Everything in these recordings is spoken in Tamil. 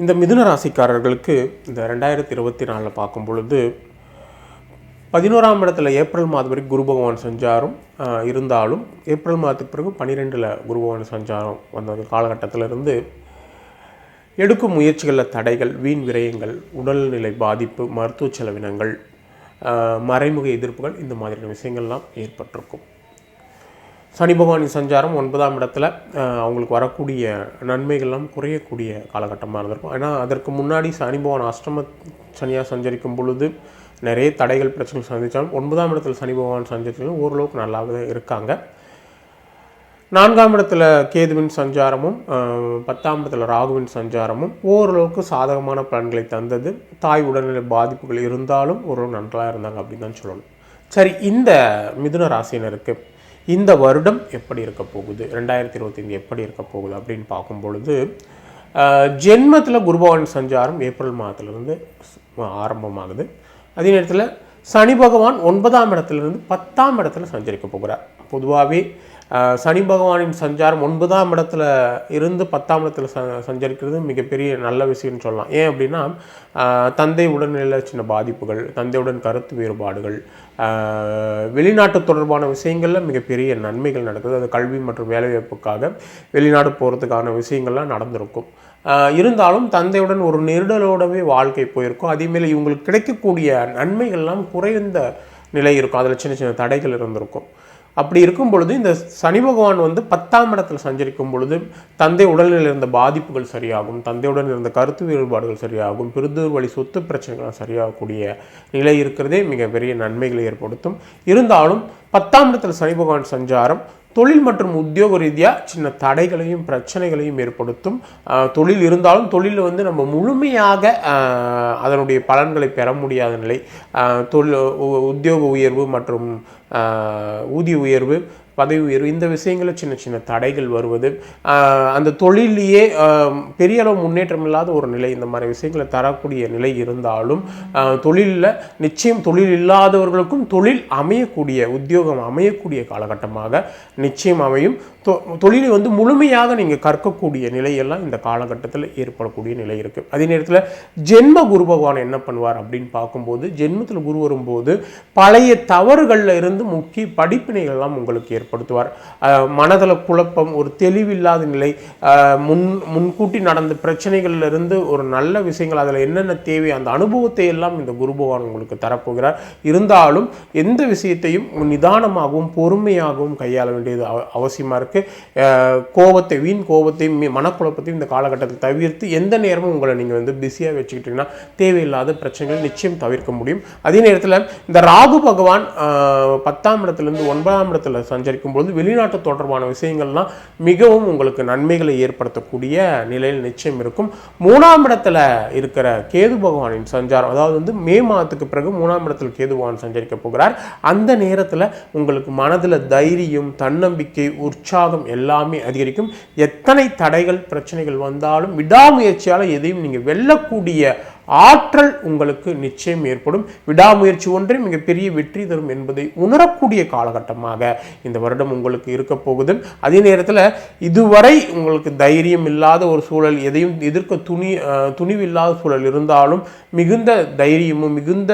இந்த மிதுன ராசிக்காரர்களுக்கு இந்த ரெண்டாயிரத்தி இருபத்தி நாலில் பார்க்கும் பொழுது பதினோராம் இடத்துல ஏப்ரல் மாதம் வரைக்கும் குரு பகவான் சஞ்சாரம் இருந்தாலும் ஏப்ரல் மாதத்துக்கு பிறகு பன்னிரெண்டில் குரு பகவான் சஞ்சாரம் வந்த காலகட்டத்திலிருந்து எடுக்கும் முயற்சிகளில் தடைகள் வீண் விரயங்கள் உடல்நிலை பாதிப்பு மருத்துவ செலவினங்கள் மறைமுக எதிர்ப்புகள் இந்த மாதிரியான விஷயங்கள்லாம் ஏற்பட்டிருக்கும். சனி பகவானின் சஞ்சாரம் ஒன்பதாம் இடத்துல அவங்களுக்கு வரக்கூடிய நன்மைகள்லாம் குறையக்கூடிய காலகட்டமாக இருந்திருக்கும். ஏன்னா அதற்கு முன்னாடி சனி பகவான் அஷ்டம சனியாக சஞ்சரிக்கும் பொழுது நிறைய தடைகள் பிரச்சனைகள் சந்தித்தாலும் ஒன்பதாம் இடத்துல சனி பகவான் சஞ்சரித்தாலும் ஓரளவுக்கு நல்லாவே இருக்காங்க. நான்காம் இடத்துல கேதுவின் சஞ்சாரமும் பத்தாம் இடத்துல ராகுவின் சஞ்சாரமும் ஓரளவுக்கு சாதகமான பலன்களை தந்தது. தாய் உடல்நிலை பாதிப்புகள் இருந்தாலும் ஓரளவு நன்றாக இருந்தாங்க அப்படின்னு தான் சொல்லணும். சரி இந்த மிதுன ராசினருக்கு இந்த வருடம் எப்படி இருக்க போகுது? ரெண்டாயிரத்தி இருபத்தைந்து எப்படி இருக்க போகுது அப்படின்னு பார்க்கும் பொழுது ஜென்மத்தில் குருபவான் சஞ்சாரம் ஏப்ரல் மாதத்துலேருந்து ஆரம்பமாகுது. அதே நேரத்தில் சனி பகவான் ஒன்பதாம் இடத்துலேருந்து பத்தாம் இடத்துல சஞ்சரிக்க போகிறார். பொதுவாகவே சனி பகவானின் சஞ்சாரம் ஒன்பதாம் இடத்துல இருந்து பத்தாம் இடத்துல ச சஞ்சரிக்கிறது மிகப்பெரிய நல்ல விஷயம்னு சொல்லலாம். ஏன் அப்படின்னா தந்தை உடல்நிலையில் சின்ன பாதிப்புகள் தந்தையுடன் கருத்து வேறுபாடுகள் வெளிநாட்டு தொடர்பான விஷயங்களில் மிகப்பெரிய நன்மைகள் நடக்குது. அது கல்வி மற்றும் வேலைவாய்ப்புக்காக வெளிநாடு போகிறதுக்கான விஷயங்கள்லாம் நடந்திருக்கும். இருந்தாலும் தந்தையுடன் ஒரு நெருடலோடவே வாழ்க்கை போயிருக்கும். அதேமாரி இவங்களுக்கு கிடைக்கக்கூடிய நன்மைகள்லாம் குறைந்த நிலை இருக்கும். அதில் சின்ன சின்ன தடைகள் இருந்திருக்கும். அப்படி இருக்கும் பொழுது இந்த சனி பகவான் வந்து பத்தாம் இடத்தில் சஞ்சரிக்கும் பொழுது தந்தை உடலில் இருந்த பாதிப்புகள் சரியாகும் தந்தையுடன் இருந்த கருத்து வேறுபாடுகள் சரியாகும் பிரிதூர் வழி சொத்து பிரச்சனைகள் சரியாகக்கூடிய நிலை இருக்கிறதே மிகப்பெரிய நன்மைகளை ஏற்படுத்தும். இருந்தாலும் பத்தாம் இடத்தில் சனி பகவான் சஞ்சாரம் தொழில் மற்றும் உத்தியோக ரீதியாக சின்ன தடைகளையும் பிரச்சனைகளையும் ஏற்படுத்தும். தொழில் இருந்தாலும் தொழிலில் வந்து நம்ம முழுமையாக அதனுடைய பலன்களை பெற முடியாத நிலை. தொழில் உத்தியோக உயர்வு மற்றும் ஊதிய உயர்வு பதவி உயர்வு இந்த விஷயங்களில் சின்ன சின்ன தடைகள் வருவது அந்த தொழிலையே பெரிய அளவு முன்னேற்றம் இல்லாத ஒரு நிலை இந்த மாதிரி விஷயங்களை தரக்கூடிய நிலை இருந்தாலும் தொழிலில் நிச்சயம் தொழில் இல்லாதவர்களுக்கும் தொழில் அமையக்கூடிய உத்தியோகம் அமையக்கூடிய காலகட்டமாக நிச்சயம் அமையும். தொ- தொழிலை வந்து முழுமையாக நீங்கள் கற்கக்கூடிய நிலையெல்லாம் இந்த காலகட்டத்தில் ஏற்படக்கூடிய நிலை இருக்குது அதே நேரத்தில் ஜென்ம குரு பகவான் என்ன பண்ணுவார் அப்படின்னு பார்க்கும்போது ஜென்மத்தில் குரு வரும்போது பழைய தவறுகளில் இருந்து முக்கிய படிப்பினைகள்லாம் உங்களுக்கு ஏற்படும். ஏற்படுத்துவார். மனதில் குழப்பம் ஒரு தெளிவில்லாத நிலை முன் முன்கூட்டி நடந்த பிரச்சனைகள்ல இருந்து ஒரு நல்ல விஷயங்கள் அதில் என்னென்ன தேவை அந்த அனுபவத்தை எல்லாம் இந்த குரு பகவான் உங்களுக்கு தரப்போகிறார். இருந்தாலும் எந்த விஷயத்தையும் நிதானமாகவும் பொறுமையாகவும் கையாள வேண்டியது அவ- இருக்குது கோபத்தை வீண் கோபத்தையும் மனக்குழப்பத்தையும் இந்த காலகட்டத்தில் தவிர்த்து எந்த நேரமும் உங்களை நீங்கள் வந்து பிஸியாக வச்சுக்கிட்டீங்கன்னா தேவையில்லாத பிரச்சனைகள் நிச்சயம் தவிர்க்க முடியும். அதே நேரத்தில் இந்த ராகு பகவான் பத்தாம் இடத்துலேருந்து ஒன்பதாம் இடத்துல சஞ்சரிக்கும் பொழுது வெளிநாட்டு தொடர்பான விஷயங்கள்லாம் மிகவும் உங்களுக்கு நன்மைகளை ஏற்படுத்தக்கூடிய நிலையில் நிச்சயம் இருக்கும். மூணாம் இடத்துல இருக்கிற கேது பகவானின் சஞ்சாரம் அதாவது வந்து மே மாதத்துக்கு பிறகு மூணாம் இடத்தில் கேது பகவான் சஞ்சரிக்க போகிறார். அந்த நேரத்தில் உங்களுக்கு மனதில் தைரியம் தன்னம்பிக்கை உற்சாகம் எல்லாமே அதிகரிக்கும். எத்தனை தடைகள் பிரச்சனைகள் வந்தாலும் விடாமுயற்சியால் எதையும் நீங்கள் வெல்லக்கூடிய ஆற்றல் உங்களுக்கு நிச்சயம் ஏற்படும். விடாமுயற்சி ஒன்றே மிகப்பெரிய வெற்றி தரும் என்பதை உணரக்கூடிய காலகட்டமாக இந்த வருடம் உங்களுக்கு இருக்க போகுது. அதே நேரத்தில் இதுவரை உங்களுக்கு தைரியம் இல்லாத ஒரு சூழல் எதையும் எதிர்க்க துணி துணிவில்லாத சூழல் இருந்தாலும் மிகுந்த தைரியமும் மிகுந்த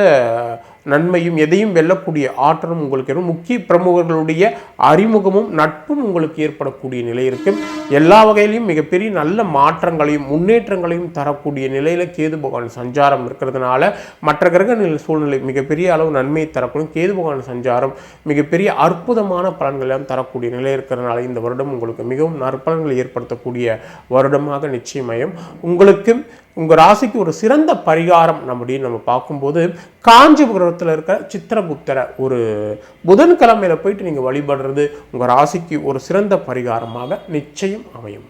நன்மையும் எதையும் வெல்லக்கூடிய ஆற்றலும் உங்களுக்கு இருக்கும் முக்கிய பிரமுகர்களுடைய அறிமுகமும் நட்பும் உங்களுக்கு ஏற்படக்கூடிய நிலை இருக்கும் எல்லா வகையிலையும் மிகப்பெரிய நல்ல மாற்றங்களையும் முன்னேற்றங்களையும் தரக்கூடிய நிலையில் கேது பகவான் சஞ்சாரம் இருக்கிறதுனால மற்ற கிரக சூழ்நிலை மிகப்பெரிய அளவு நன்மையை தரக்கூடிய கேது பகவான் சஞ்சாரம் மிகப்பெரிய அற்புதமான பலன்களையும் தரக்கூடிய நிலை இருக்கிறதுனால இந்த வருடம் உங்களுக்கு மிகவும் நற்பலன்களை ஏற்படுத்தக்கூடிய வருடமாக நிச்சயமயம். உங்களுக்கு உங்கள் ராசிக்கு ஒரு சிறந்த பரிகாரம் நம்முடைய நம்ம பார்க்கும்போது காஞ்சிபுரத்தில் இருக்கிற சித்திரகுப்தரை ஒரு புதன்கிழமையில் போயிட்டு நீங்கள் வழிபடுறது உங்கள் ராசிக்கு ஒரு சிறந்த பரிகாரமாக நிச்சயம் அமையும்.